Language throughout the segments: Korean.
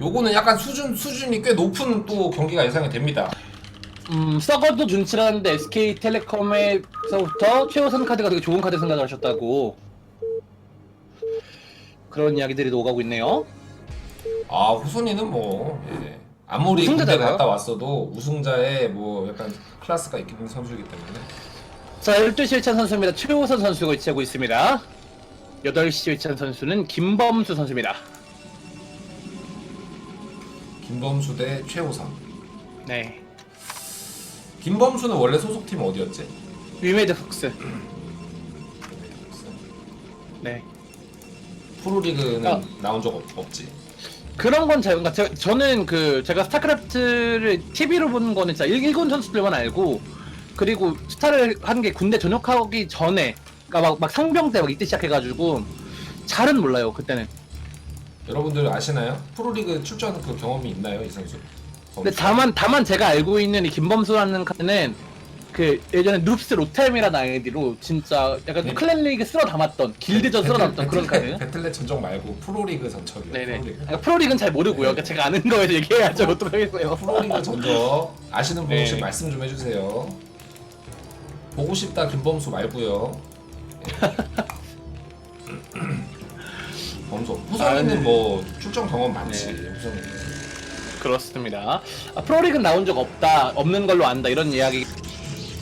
요거는 약간 수준 수준이 꽤 높은 또 경기가 예상이 됩니다. 음, 서거도 준치라는데 SK텔레콤에서부터 최우선 카드가 되게 좋은 카드 생각을 하셨다고 그런 이야기들이 오가고 있네요. 아 후순위는 뭐 예. 아무리 군대 우승자잖아요. 갔다 왔어도 우승자의 뭐 약간 클래스가 있는 선수이기 때문에 자, 12시 일찬 선수입니다. 최우선 선수가 위치하고 있습니다. 8시 일찬 선수는 김범수 선수입니다. 김범수 대 최호상. 네. 김범수는 원래 소속팀 어디였지? 위메드 폭스. 네. 프로리그는 아. 나온 적 없, 없지. 그런 건 잘, 그러니까 제, 저는 그 제가 스타크래프트를 TV로 보는 거는 진짜 일- 일군 선수들만 알고 그리고 스타를 한 게 군대 전역하기 전에 그러니까 막, 막 상병 때 막 이때 시작해가지고 잘은 몰라요 그때는. 여러분들 아시나요? 프로리그 출전 그 경험이 있나요, 이 선수? 근데? 다만 다만 제가 알고 있는 이 김범수라는 카드는 그 예전에 눕스 로템이라는 아이디로 진짜 약간 네. 클랜 리그 쓸어 담았던 길드전 쓸어 담았던 그런 카드. 배틀넷 전적 말고 프로리그 전적이요. 네네. 프로리그. 그러니까 프로리그는 잘 모르고요. 그러니까 제가 아는 거에서 얘기해야죠. 어떡하겠어요. 프로리그 전적 아시는 분 네. 혹시 말씀 좀 해주세요. 보고 싶다 김범수 말고요. 범수 후성이는 아, 네. 뭐 출전 경험 많지. 네. 후성이. 그렇습니다. 아, 프로리그는 나온 적 없다, 없는 걸로 안다 이런 이야기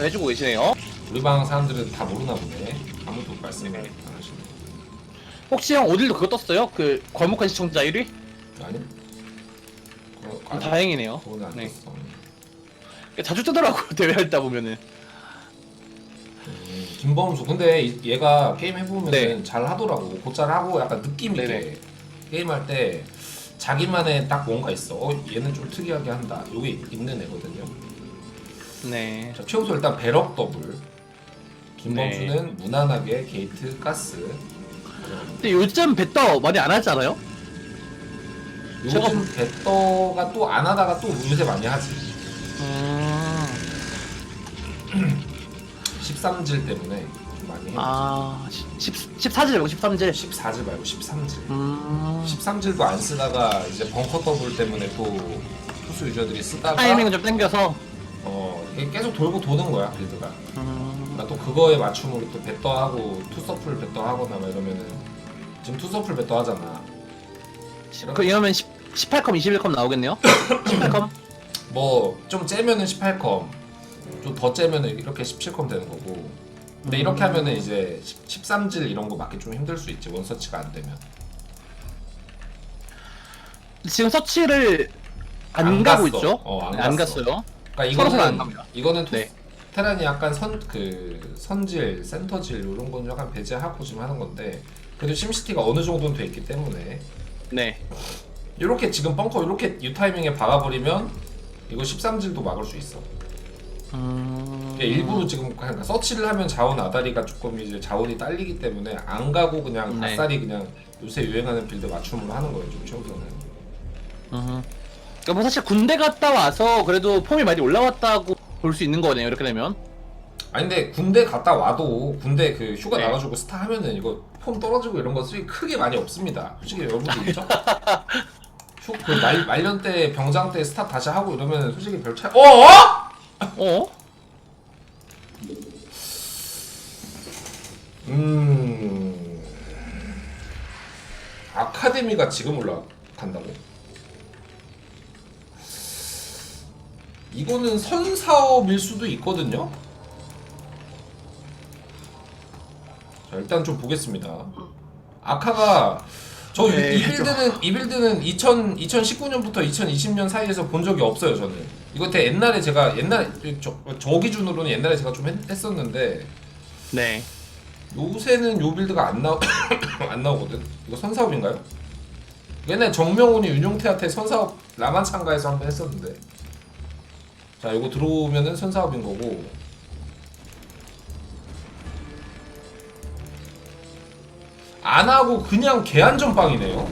해주고 계시네요. 우리 방 사람들은 다 모르나 보네. 아무도 말씀을 네. 안 하시네. 혹시 형 어딜도 그거 떴어요? 그 과묵한 시청자 1위? 아니? 그거 아, 안- 다행이네요. 안 네. 됐어. 자주 뜨더라고 대회 할다 보면은. 음, 김범수 근데 이- 얘가 게임 해보면 네. 은잘 하더라고 곧잘 하고 약간 느낌 있게 네네. 게임할 때 자기만의 딱 뭔가 있어 어, 얘는 좀 특이하게 한다 요게 있는 애거든요 네. 자 최우수 일단 배럭 더블 김범수는 네. 무난하게 게이트 가스 근데 요즘 배떠 많이 안 하지 않아요? 요즘 제가- 배터가 또 안 하다가 또 요새 많이 하지 13질 때문에 좀 많이 해 아, 10, 14질 말고 13질. 14질 말고 13질 음. 13질도 안 쓰다가 이제 벙커 더블 때문에 또 투수 유저들이 쓰다가 타이밍을 좀 땡겨서. 어 이게 계속 돌고 도는 거야 빌드가 음. 그러니까 또 그거에 맞춤으로 또 배떠하고 투서풀 배떠하거나 막 이러면은 지금 투서풀 배떠 하잖아 그 이러면 10, 18컴, 21컴 나오겠네요? 18컴? 뭐 좀 째면은 18컴 좀 더 째면은 이렇게 17컴 되는 거고 근데 음. 이렇게 하면은 이제 10, 13질 이런 거 맞기 좀 힘들 수 있지 원서치가 안 되면 지금 서치를 안, 안 가고 갔어. 있죠? 어, 안 네, 안 갔어. 갔어요. 그러니까 서로 서로 안 이거는 갑니다. 이거는 투, 네. 테란이 약간 선 그 선질, 센터질 이런 건 약간 배제하고 지금 하는 건데 그래도 심시티가 어느 정도는 돼 있기 때문에 네. 이렇게 지금 벙커 이렇게 유 타이밍에 박아버리면 이거 13질도 막을 수 있어. 음... 그러니까 일부러 지금 그냥 서치를 하면 자원 아다리가 조금 이제 자원이 딸리기 때문에 안 가고 그냥 네. 아싸리 그냥 요새 유행하는 빌드 맞춤으로 하는 거예요 좀 최우선은. 음. 그러니까 뭐 사실 군대 갔다 와서 그래도 폼이 많이 올라왔다고 볼 수 있는 거네요. 이렇게 되면. 아니 근데 군대 갔다 와도 군대 그 휴가 네. 나가지고 스타 하면은 이거 폼 떨어지고 이런 거 수익 크게 많이 없습니다. 솔직히 여러분들 있죠? 휴, 그 말, 말년 때 병장 때 스타 다시 하고 이러면 솔직히 별 차이 어? 어? 음 아카데미가 지금 올라간다고? 이거는 선사업일 수도 있거든요. 자 일단 좀 보겠습니다. 아카가 저이 네, 빌드는 이 빌드는 2000 2019년부터 2020년 사이에서 본 적이 없어요 저는. 이거 되게 옛날에 제가 옛날에 저, 저 기준으로는 옛날에 제가 좀 했, 했었는데 네. 요새는 요 빌드가 안 나오 안 나오거든. 이거 선사업인가요? 옛날 정명훈이 윤용태한테 선사업 라만창가에서 한번 했었는데. 자, 이거 들어오면은 선사업인 거고. 안 하고 그냥 개안전빵이네요.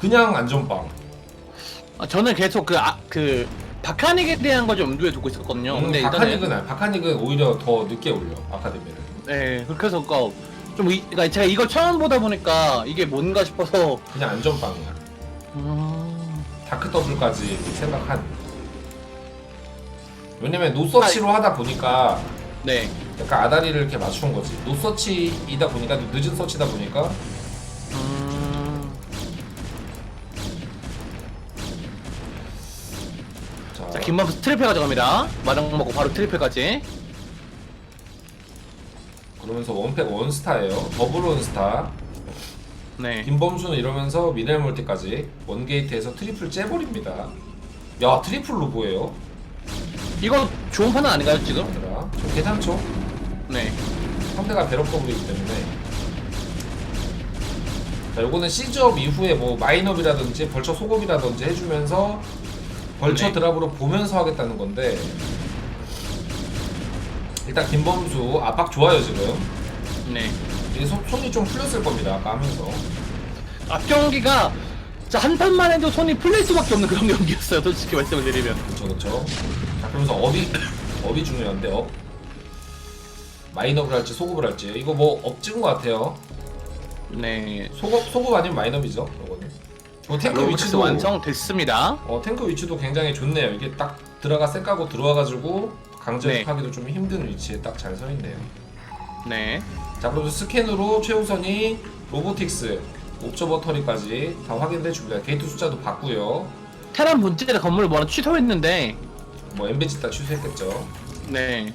그냥 안전빵. 아, 저는 계속 그, 아, 그, 바카닉에 대한 걸 좀 염두에 두고 있었거든요. 음, 근데 일단은. 바카닉은 아- 바카닉은 오히려 더 늦게 올려 아카데미를. 네. 그래서 그니까 좀, 이, 그러니까 제가 이걸 처음 보다 보니까 이게 뭔가 싶어서 그냥 안전빵이야. 음... 다크 더블까지 생각한. 왜냐면 노서치로 하다 보니까 네. 약간 아다리를 이렇게 맞춘 거지. 노서치이다 보니까 늦은 서치다 보니까 김범수 트리플 가져갑니다. 마당 먹고 바로 트리플까지. 그러면서 원팩 원스타예요. 더블 원스타. 네. 김범수는 이러면서 미넬 멀티까지 원게이트에서 트리플 째버립니다. 야 트리플 로보예요. 이거 좋은 판은 아닌가요, 지금? 얘들아 좀 괜찮죠? 네. 상대가 배럭 더블이기 때문에 자 요거는 시즈업 이후에 뭐 마인업이라든지 벌처 소급이라든지 해주면서 벌처 네. 드랍으로 보면서 하겠다는 건데 일단 김범수 압박 좋아요 지금 네. 이게 손, 손이 좀 풀렸을 겁니다 아까 하면서 앞 경기가 자, 한 판만 해도 손이 풀릴 수밖에 없는 그런 경기였어요, 솔직히 말씀을 드리면. 그쵸 그쵸 자 그러면서 업이 업이 중요한데 업 마인업을 할지 소급을 할지 이거 뭐 업 찍은 것 같아요 네. 소급 소급 아니면 마인업이죠 뭐 탱크 로보틱스 위치도 완성됐습니다. 어 탱크 위치도 굉장히 좋네요. 이게 딱 들어가 쌩 까고 들어와가지고 강제하기도 좀 힘든 위치에 딱 잘 서 있네요. 네. 자 그리고 스캔으로 최우선이 로보틱스 옵저버 터리까지 다 확인해 줍니다 게이트 숫자도 봤고요. 테란 본질의 건물을 뭐라 취소했는데, 뭐 엠베지 다 취소했겠죠. 네.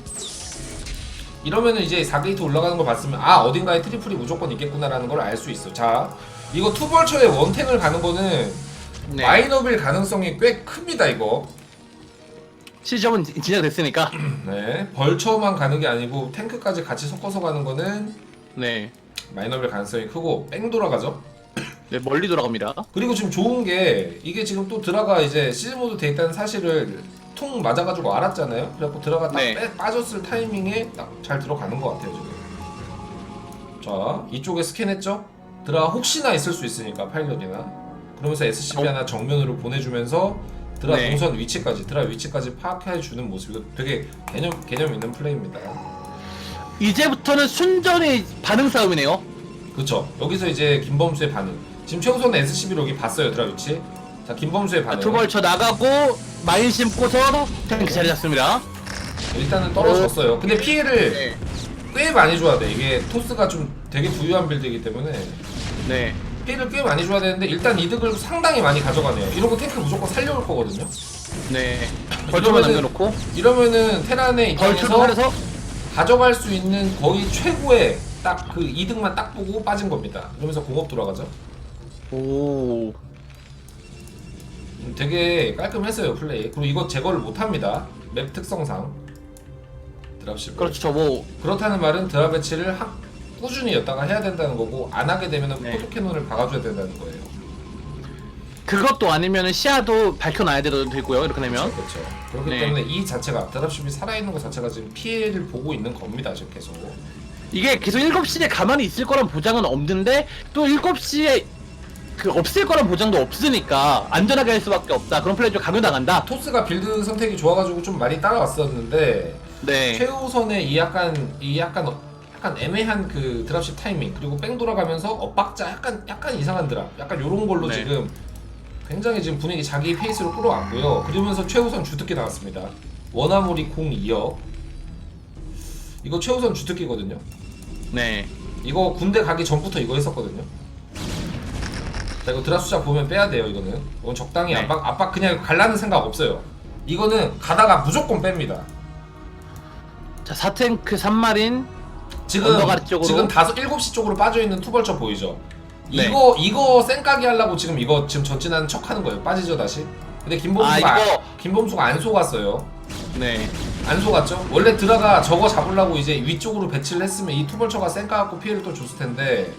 이러면은 이제 4게이트 올라가는 걸 봤으면 아 어딘가에 트리플이 무조건 있겠구나라는 걸 알 수 있어. 자 이거 투벌처에 원탱을 가는 거는 네. 마인업일 가능성이 꽤 큽니다 이거 시점은 지- 진행됐으니까. 네 벌처만 가는 게 아니고 탱크까지 같이 섞어서 가는 거는 네. 마인업일 가능성이 크고 뺑 돌아가죠 네, 멀리 돌아갑니다. 그리고 지금 좋은 게 이게 지금 또 드라가 이제 시즈모드 돼 있다는 사실을 퉁 맞아가지고 알았잖아요 그래갖고 드라가 딱 네. 빼- 빠졌을 타이밍에 딱 잘 들어가는 것 같아요 지금 자 이쪽에 스캔했죠 드라 혹시나 있을 수 있으니까 파일럿이나 그러면서 SCB 어? 하나 정면으로 보내주면서 드라 네. 동선 위치까지 드라 위치까지 파악해 주는 모습 이거 되게 개념 개념 있는 플레이입니다 이제부터는 순전히 반응 싸움이네요. 그렇죠 여기서 이제 김범수의 반응 지금 최우선 SCB로 여기 봤어요 드라 위치 자 김범수의 반응 투벌쳐 나가고 마인 심고서 탱크 자리 잡습니다. 일단은 떨어졌어요 근데 피해를 네. 꽤 많이 줘야 돼. 이게 토스가 좀 되게 부유한 빌드이기 때문에 네. 피해를 꽤 많이 줘야 되는데 일단 이득을 상당히 많이 가져가네요. 이러고 탱크 무조건 살려올 거거든요. 네. 벌초만 이러면은- 남겨놓고. 이러면은 테란의 벌초를 입장에서? 가져갈 수 있는 거의 최고의 딱 그 이득만 딱 보고 빠진 겁니다. 이러면서 공업 돌아가죠. 오. 음, 되게 깔끔했어요 플레이. 그리고 이거 제거를 못 합니다. 맵 특성상 드랍십 그렇죠. 뭐 그렇다는 말은 드랍 배치를 하, 꾸준히 였다가 해야 된다는 거고 안 하게 되면 네. 포토캐논을 박아줘야 된다는 거예요 그것도 아니면은 시야도 밝혀놔야 되도 되고요. 이렇게 되면 그렇죠 그렇기 네. 때문에 이 자체가 드랍십이 살아있는 것 자체가 지금 피해를 보고 있는 겁니다 지금 계속 이게 계속 7시에 가만히 있을 거란 보장은 없는데 또 7시에 그 없을 거란 보장도 없으니까 안전하게 할 수밖에 없다. 그런 플레이 좀 강요당한다. 토스가 빌드 선택이 좋아가지고 좀 많이 따라왔었는데 네. 최우선의 이 약간 이 약간 어- 약간 애매한 그 드랍십 타이밍 그리고 뺑 돌아가면서 엇박자 약간 약간 이상한 드랍 약간 요런 걸로 네. 지금 굉장히 지금 분위기 자기 페이스로 끌어왔고요 그러면서 최우선 주특기 나왔습니다 원아무리 공 2억 이거 최우선 주특기거든요 네. 이거 군대 가기 전부터 이거 했었거든요 자 이거 드랍 숫자 보면 빼야 돼요 이거는 이건 적당히 네. 압박 압박 그냥 갈라는 생각 없어요 이거는 가다가 무조건 뺍니다 자, 4탱크 3마린 지금 쪽으로? 지금 다섯 일곱 시 쪽으로 빠져 있는 투벌처 보이죠? 네. 이거 이거 쌩까기 하려고 지금 이거 지금 전진하는 척 하는 거예요. 빠지죠 다시. 근데 김범수가 아, 이거- 김범수가 안 속았어요. 네. 안 속았죠? 원래 드라가 저거 잡으려고 이제 위쪽으로 배치를 했으면 이 투벌처가 쌩까 갖고 피해를 또 줬을 텐데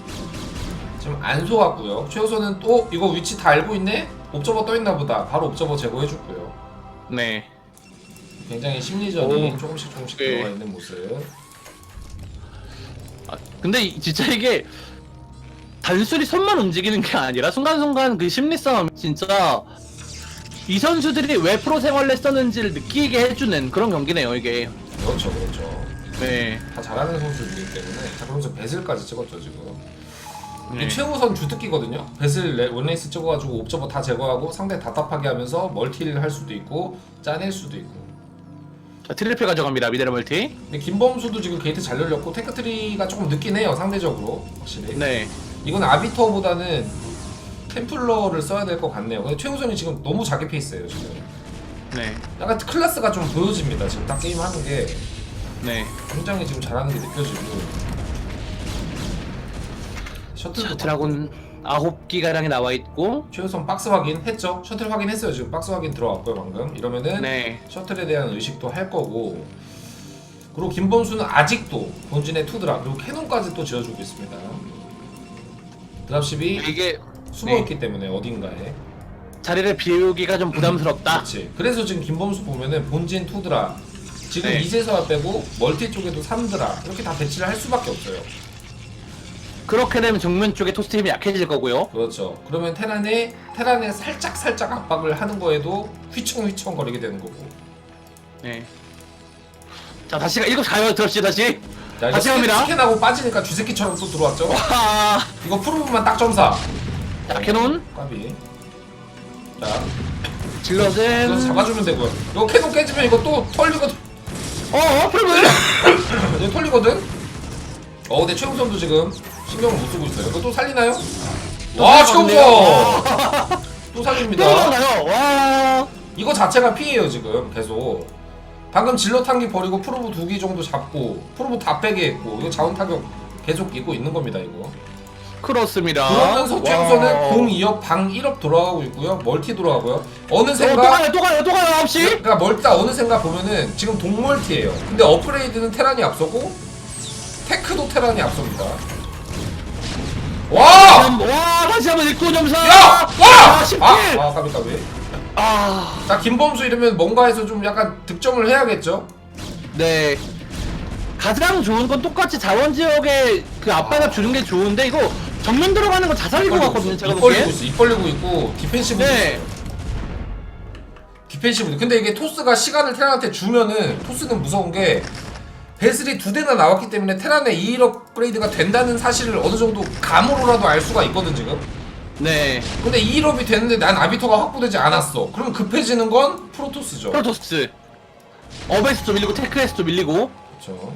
지금 안 속았고요. 최우선은 또 이거 위치 다 알고 있네? 옵저버 떠 있나 보다. 바로 옵저버 제거해줬고요. 네. 굉장히 심리전이 오. 조금씩 조금씩 네. 들어가 있는 모습. 아, 근데 이- 진짜 이게 단순히 손만 움직이는 게 아니라 순간순간 그 심리 싸움 진짜 이 선수들이 왜 프로 생활을 했었는지를 느끼게 해주는 그런 경기네요 이게 그렇죠, 그렇죠. 네 다 잘하는 선수들이기 때문에 자 그러면서 배슬까지 찍었죠 지금 이 네. 최우선 주특기거든요. 배슬 레- 원레이스 찍어가지고 옵저버 다 제거하고 상대 답답하게 하면서 멀티를 할 수도 있고 짜낼 수도 있고. 자, 트리플 가져갑니다. 미네랄 멀티. 근데 김범수도 지금 게이트 잘 열렸고 테크트리가 조금 늦긴 해요 상대적으로 확실히. 네. 이건 아비터보다는 템플러를 써야 될 것 같네요. 근데 최우선이 지금 너무 자기 페이스예요 지금. 네. 약간 클래스가 좀 보여집니다 지금 딱 게임 하는 게 네. 굉장히 지금 잘하는 게 느껴지고. 셔틀도 자, 드라군 아홉 기가량이 나와 있고. 최우선 박스 확인 했죠? 셔틀 확인했어요 지금 박스 확인 들어왔고요 방금 이러면은 네. 셔틀에 대한 의식도 할 거고 그리고 김범수는 아직도 본진의 투드라 그리고 캐논까지 또 지어주고 있습니다 드랍십이 이게 숨어있기 때문에 어딘가에 자리를 비우기가 좀 부담스럽다. 그렇지 그래서 지금 김범수 보면은 본진 투드라 지금 네. 이제서야 빼고 멀티 쪽에도 3드라 이렇게 다 배치를 할 수밖에 없어요 그렇게 되면 정면 쪽에 토스트 힘이 약해질 거고요. 그렇죠 그러면 테란에 테란에 살짝 살짝 압박을 하는 거에도 휘청휘청 거리게 되는 거고 네. 자, 다시 가, 일곱 가요. 들읍시 다시. 자 이거 다시 갑니다. 스캔하고 빠지니까 쥐새끼처럼 또 들어왔죠 와. 이거 프로브만 딱 점사 자, 캐논. 까비 자 이거 질럿은. 잡아주면 되고요 이거 캐논 깨지면 이거 또 털리거든 어, 어, 프로브. 이거 털리거든 어 근데 최우선도 지금 신경을 못 쓰고 있어요 이거 또 살리나요? 와 최우선 또또 살립니다 나가요. 와. 이거 자체가 피해요 지금 계속 방금 질러 탄기 버리고 프로브 두 기 정도 잡고 프로브 다 빼게 했고 이거 자원 타격 계속 입고 있는 겁니다 이거 그렇습니다. 그러면서 와. 최우선은 공 2업 방 1업 돌아가고 있고요 멀티 돌아가고요 어, 또 어느샌가 가요, 또 가요, 또 가요, 아홉 시. 그러니까 멀다 어느샌가 보면은 지금 동멀티예요 근데 업그레이드는 테란이 앞서고 테크도 테란이 앞섭니다 와! 와, 다시 한번 일구 점사. 야! 와! 아, 10킬. 아, 아 까비 까비 아, 자 김범수 이러면 뭔가에서 좀 약간 득점을 해야겠죠 네. 가장 좋은 건 똑같이 자원 지역에 그 압박을 주는 게 좋은데 이거 정면 들어가는 거 자살인 것 같거든요. 제가 입 벌리고 보기엔. 있어 입 벌리고 있고 디펜시브 네. 디펜시브 근데 이게 토스가 시간을 테란한테 주면은 토스는 무서운 게 베슬이 두 대나 나왔기 때문에 테란의 2일 업그레이드가 된다는 사실을 어느 정도 감으로라도 알 수가 있거든 지금. 네. 근데 2일업이 됐는데 난 아비터가 확보되지 않았어. 그럼 급해지는 건 프로토스죠. 프로토스. 어베스도 밀리고 테크에스도 밀리고. 그렇죠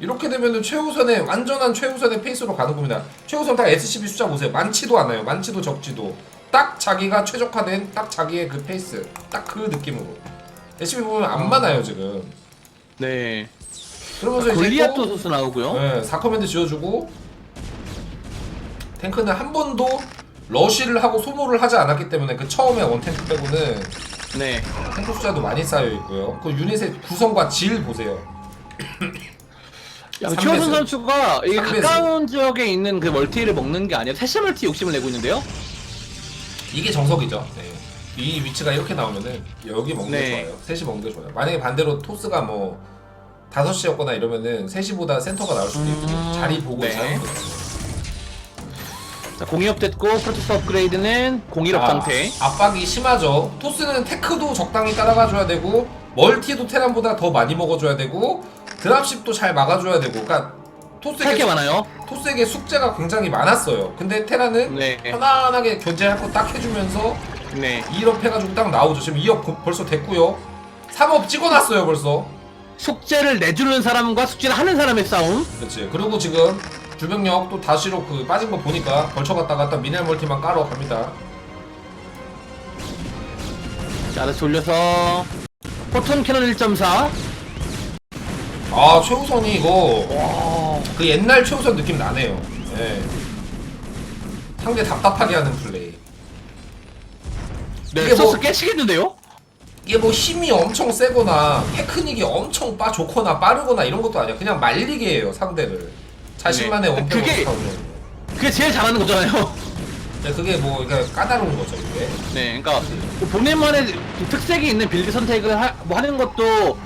이렇게 되면은 최우선의 완전한 최우선의 페이스로 가는 겁니다. 최우선 딱 SCB 숫자 보세요. 많지도 않아요. 많지도 적지도. 딱 자기가 최적화된 딱 자기의 그 페이스. 딱 그 느낌으로. SCB 보면 안 많아요 지금. 네. 그러면서 이제 골리아토 또 선수 나오고요. 네, 4커맨드 지어주고 탱크는 한 번도 러쉬를 하고 소모를 하지 않았기 때문에 그 처음에 원탱크 빼고는 네. 탱크 숫자도 많이 쌓여 있고요 그 유닛의 구성과 질 보세요 양치호선 삼배수. 선수가 이게 삼배수. 가까운 지역에 있는 그 멀티를 먹는 게 아니라 세시 멀티 욕심을 내고 있는데요. 이게 정석이죠. 네. 이 위치가 이렇게 나오면은 여기 먹는 게 네. 좋아요. 셋이 먹는 게 좋아요. 만약에 반대로 토스가 뭐 5시였거나 이러면은 3시보다 센터가 나올 수도 있고 음, 자리 보고 네. 자는 거죠. 자, 공이 업 됐고 프로토스 업그레이드는 공일업 아, 상태. 압박이 심하죠. 토스는 테크도 적당히 따라가줘야 되고 멀티도 테란보다 더 많이 먹어줘야 되고 드랍십도 잘 막아줘야 되고 그러니까 할 게 토스에게, 많아요. 토스에게 숙제가 굉장히 많았어요. 근데 테란은 네. 편안하게 견제할 거 딱 해주면서 네. 2업 해가지고 딱 나오죠. 지금 2업 벌써 됐고요. 3업 찍어놨어요 벌써. 숙제를 내주는 사람과 숙제를 하는 사람의 싸움. 그렇지. 그리고 지금 주병력 또 다시로 그 빠진 거 보니까 벌쳐갔다가 딱 미네랄 멀티만 깔어 갑니다. 자, 다시 돌려서 포톤 캐논 1.4. 아 최우선이 이거 와. 그 옛날 최우선 느낌 나네요. 예. 상대 답답하게 하는 플레이. 네, 이게 뭐- 소스 깨시겠는데요? 이게 뭐 힘이 엄청 세거나 테크닉이 엄청 빠 좋거나 빠르거나 이런 것도 아니야. 그냥 말리게 해요 상대를. 자신만의 네. 원팩을 그게-. 그게 제일 잘하는 거잖아요. 네, 그게 뭐 그러니까 까다로운 거죠 이게. 네, 그러니까 그 본인만의 그 특색이 있는 빌드 선택을 하, 뭐 하는 것도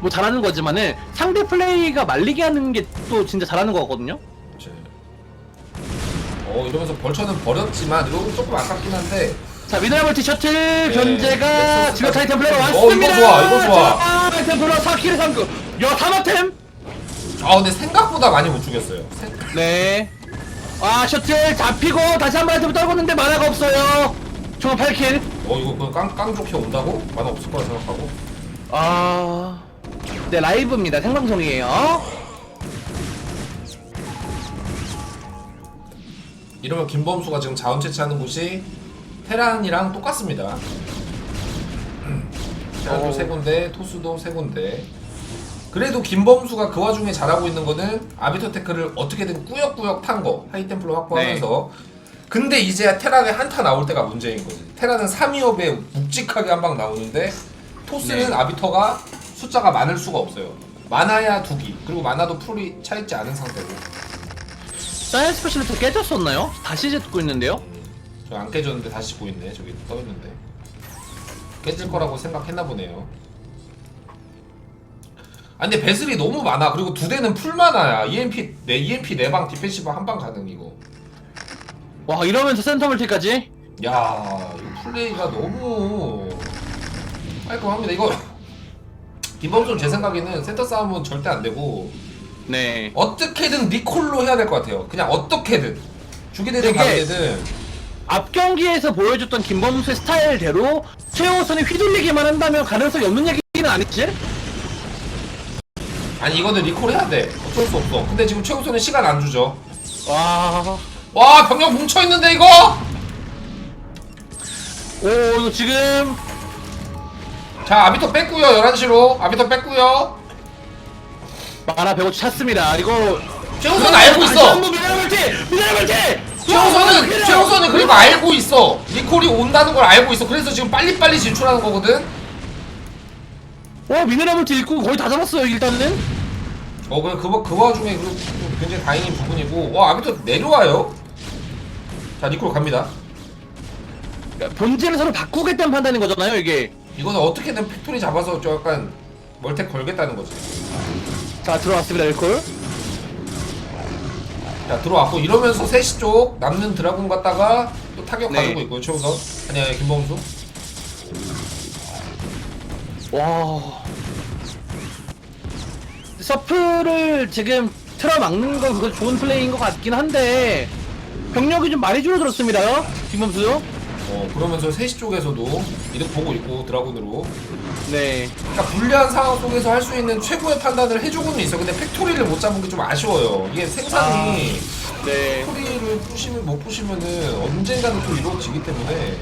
뭐 잘하는 거지만은 상대 플레이가 말리게 하는 게 또 진짜 잘하는 거거든요. 그치. 어 이러면서 벌처는 버렸지만 이거 조금 아깝긴 한데 자, 미네랄 멀티 셔틀 네, 견제가 넥서스까지. 지금 타이탄 플레이가 어, 이거 왔습니다. 좋아, 이거 좋아. 자, 타이탄 플레이 4킬에 3급. 야, 타마템? 아 근데 생각보다 많이 못 죽였어요. 생- 네. 아 셔틀 잡히고 다시 한번더 떨궜는데 만화가 없어요 총 8킬 어 이거 그 깡, 깡 좋게 온다고? 만화 없을 거라 생각하고 아... 네 라이브입니다 생방송이에요 이러면 김범수가 지금 자원 채취하는 곳이 테란이랑 똑같습니다 테란도 어. 세 군데 토스도 세 군데 그래도 김범수가 그 와중에 잘하고 있는 거는 아비터 테크를 어떻게든 꾸역꾸역 탄 거 하이템플로 확보하면서 근데 이제 테란에 한타 나올 때가 문제인 거지 테란은 3위업에 묵직하게 한 방 나오는데 토스는 네. 아비터가 숫자가 많을 수가 없어요 많아야 두기 그리고 많아도 풀이 차있지 않은 상태고 사이언스 스페셜리스트 깨졌었나요? 다시 짓고 있는데요? 저 안 깨졌는데 다시 짓고 있네. 저기 떠있는데. 깨질 거라고 생각했나 보네요. 아 근데 배슬이 너무 많아. 그리고 두 대는 풀만화야. EMP 내 EMP 네방 디펜시브 한 방 가능 이거. 와 이러면서 센터 멀티까지? 야 이거 플레이가 너무 깔끔합니다. 이거 김범준 제 생각에는 센터 싸움은 절대 안 되고 네. 어떻게든 리콜로 해야 될 것 같아요. 그냥 어떻게든. 주기되든 되게- 가게되든 앞 경기에서 보여줬던 김범수의 스타일대로 최호선이 휘둘리기만 한다면 가능성이 없는 얘기는 아니지? 아니 이거는 리콜 해야 돼. 어쩔 수 없어. 근데 지금 최우선은 시간 안 주죠. 와... 와 병력 뭉쳐있는데 이거? 오 이거 지금. 자 아비터 뺐고요 11시로. 아비터 뺐고요. 만화 105 찼습니다. 이거 최우선 알고 있어. 미네랄 멀티! 미네랄 멀티! 최우선은 최우선은 그리고 알고 있어. 리콜이 온다는 걸 알고 있어. 그래서 지금 빨리빨리 진출하는 거거든. 어 미네랄 멀티 읽고 거의 다 잡았어요 일단은. 어 그래 그, 그 와중에 그, 좀 굉장히 다행인 부분이고. 와 아비터 내려와요. 자 리콜 갑니다. 그러니까 본질을 서로 바꾸겠다는 판단인 거잖아요 이게. 이거는 어떻게든 팩토리 잡아서 좀 약간 멀텍 걸겠다는 거지. 자 들어왔습니다 일콜 자 들어왔고 이러면서 3시 쪽 남는 드라군 갔다가 또 타격 네. 가지고 있고요 최우선. 아니 아니 김범수. 와. 서프를 지금 틀어 막는 건 그거 좋은 플레이인 것 같긴 한데 병력이 좀 많이 줄어들었습니다 김범수요? 어 그러면서 3시 쪽에서도 이득 보고 있고 드라군으로. 네. 그러니까 불리한 상황 속에서 할 수 있는 최고의 판단을 해주고는 있어 근데 팩토리를 못 잡은 게 좀 아쉬워요. 이게 생산이 네, 팩토리를 부시면 못 부시면은 언젠가는 또 이루어지기 때문에.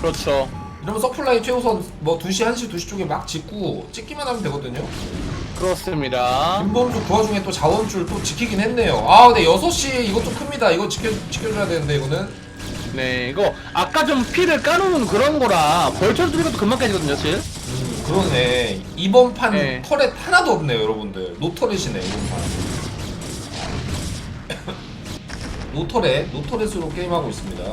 그렇죠. 이러면 서플라이 최우선 뭐 2시 1시 2시 쪽에 막 짓고 찍기만 하면 되거든요. 그렇습니다. 김범수 그 와중에 또 자원줄 또 지키긴 했네요. 아 근데 6시 이것 좀 큽니다. 이거 지켜, 지켜줘야 되는데 이거는 네, 이거 아까 좀 피를 까놓은 그런 거라 벌처 들이도 금방 깨지거든요, 사실. 음, 그러네. 이번 판 네. 터렛 하나도 없네요 여러분들. 노터렛이네 이번 판. 노터렛 노터렛으로 게임하고 있습니다.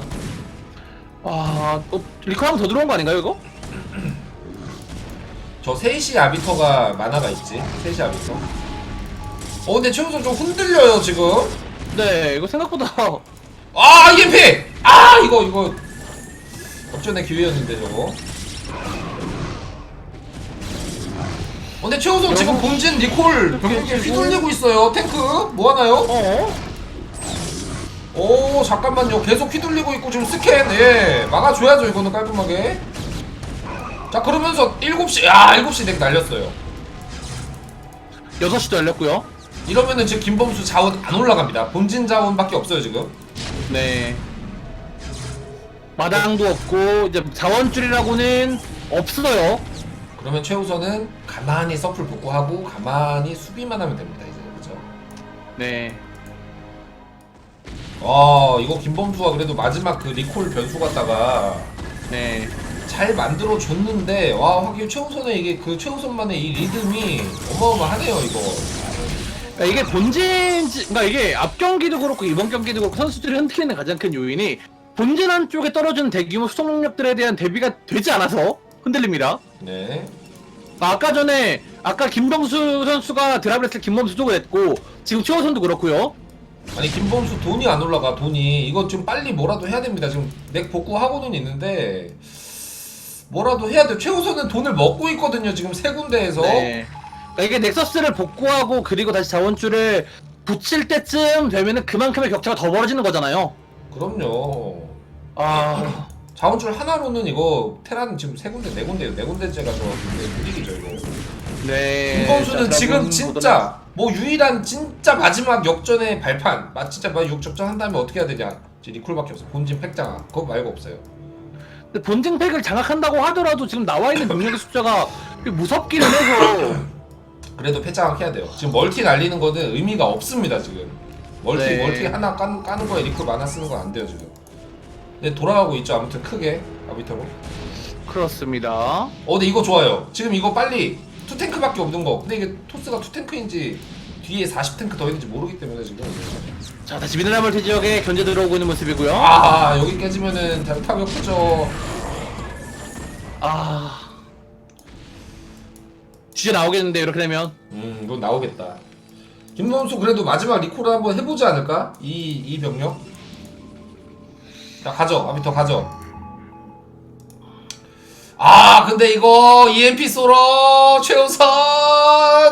와, 또 리커 한번 더 들어온 거 아닌가요, 이거? 저 3시 아비터가 만화가 있지? 3시 아비터? 어 근데 최우선 좀 흔들려요 지금? 네, 이거 생각보다 아 EMP! 아 이거 이거. 역전의 기회였는데 저거. 어, 근데 최우선 지금. 본진 니콜 휘둘리고 있어요. 탱크? 뭐하나요? 어? 오 잠깐만요. 계속 휘둘리고 있고 지금 스캔. 예 막아줘야죠 이거는 깔끔하게. 자 그러면서 7시 야 7시 넥 날렸어요. 6시도 열렸고요. 이러면은 지금 김범수 자원 안 올라갑니다. 본진 자원밖에 없어요 지금 네. 마당도 없고 이제 자원줄이라고는 없어요. 그러면 최우선은 가만히 서플 복구하고 가만히 수비만 하면 됩니다 이제 그죠 네. 와 이거 김범수가 그래도 마지막 그 리콜 변수 갖다가 네. 잘 만들어 줬는데 와 확실히 최우선의 이게 그 최우선만의 이 리듬이 어마어마하네요 이거 그러니까 이게 본진, 그러니까 이게 앞 경기도 그렇고 이번 경기도 그렇고 선수들이 흔들리는 가장 큰 요인이 본진 한쪽에 떨어지는 대규모 수송 능력들에 대한 대비가 되지 않아서 흔들립니다. 네 아까 전에 아까 김병수 선수가 드랍을 했을 때 김범수 쪽을 했고 지금 최호선도 그렇고요. 아니 김범수 돈이 안 올라가 돈이 이거 좀 빨리 뭐라도 해야 됩니다 지금 넥 복구하고는 있는데 뭐라도 해야 돼 최우선은 돈을 먹고 있거든요 지금 세 군데에서 네. 그러니까 이게 넥서스를 복구하고 그리고 다시 자원줄을 붙일 때쯤 되면은 그만큼의 격차가 더 벌어지는 거잖아요. 그럼요. 아, 자원줄 하나로는 이거 테란 지금 세 군데 네 군데요. 네 군데째가 저 무敌기죠 이거. 네. 김범수는 자, 지금 드라군 진짜 뭐 유일한 진짜 마지막 역전의 발판. 막 진짜 막 육접전 한 다음에 어떻게 해야 되냐. 이제 리콜밖에 없어. 본진 팩장아. 그거 말고 없어요. 근데 본진 팩을 장악한다고 하더라도 지금 나와 있는 능력의 숫자가 꽤 무섭기는 해서 그래도 패장악 해야 돼요. 지금 멀티 날리는 거는 의미가 없습니다 지금. 멀티 네. 멀티 하나 까는, 까는 거에 리콜 많아 쓰는 건 안 돼요 지금. 근데 돌아가고 있죠 아무튼 크게 아비터로. 그렇습니다. 어 근데 이거 좋아요. 지금 이거 빨리 투 탱크밖에 없는 거. 근데 이게 토스가 투 탱크인지 뒤에 40 탱크 더 있는지 모르기 때문에 지금. 자 다시 미네랄 멀티 지역에 견제 들어오고 있는 모습이고요. 아 여기 깨지면은 다- 타격 크죠. 아 주제 나오겠는데 이렇게 되면 음 이건 나오겠다. 김범수 그래도 마지막 리콜을 한번 해보지 않을까? 이 이 병력. 자 가져 아비터 가져. 아 근데 이거 EMP 쏘러 최우선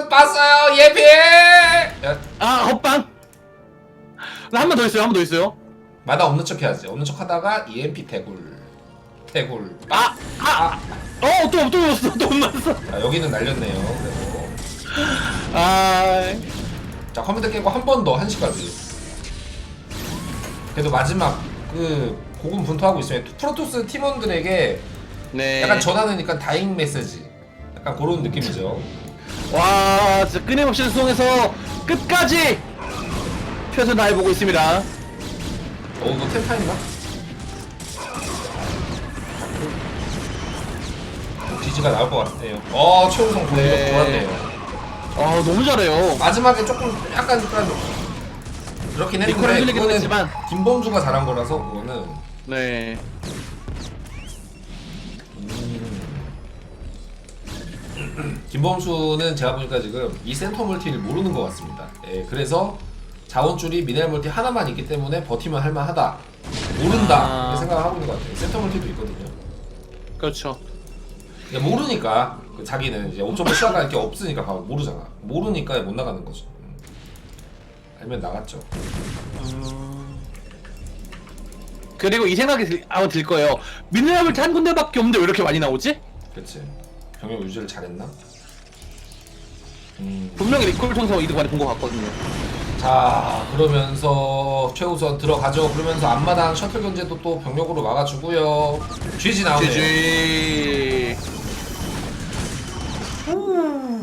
봤어요 EMP. 야, 아 헛방. 나 한 번 더 있어요. 한 번 더 있어요. 마다 없는 척 해야지. 없는 척 하다가 EMP 대굴. 대굴. 아, 아, 어 또또 없어 또 없어. 자 여기는 날렸네요. 그래도. 아, 자 컴퓨터 깨고 한 번 더 1시까지 그래도 마지막 그 고군 분투하고 있으면 프로토스 팀원들에게 네. 약간 전하니까 다잉 메시지 약간 그런 느낌이죠 와, 진짜 끊임없이 수송해서 끝까지 최선 다해 보고 있습니다. 어 이거 템파 있나? 지지가 나올 것 같네요 어 최우성 공격 네. 좋았네요 아, 너무 잘해요. 마지막에 조금 약간 약간 그렇긴 했는데 흘리긴 그거는 했지만. 김범수가 잘한 거라서 그거는 네. 김범수는 제가 보니까 지금 이 센터 멀티를 모르는 것 같습니다. 예, 그래서 자원줄이 미네랄 멀티 하나만 있기 때문에 버티면 할만하다. 모른다. 아. 이렇게 생각을 하고 있는 것 같아요. 센터 멀티도 있거든요. 그렇죠. 그러니까 모르니까 그 자기는 이제 옵저버 시야가 이렇게 없으니까 봐봐 모르잖아. 모르니까 못 나가는 거죠. 음. 알면 나갔죠. 그리고 이 생각이 들, 아마 들 거예요. 미네랄을 한 군데밖에 없는데 왜 이렇게 많이 나오지? 그렇지. 병역 유지를 잘했나? 음. 분명히 리콜 통해서 이득 많이 본 것 같거든요. 자 그러면서 최우선 들어가죠. 그러면서 앞마당 셔틀 견제도 또 병력으로 막아주고요. GG 나오네요. GG. Hum.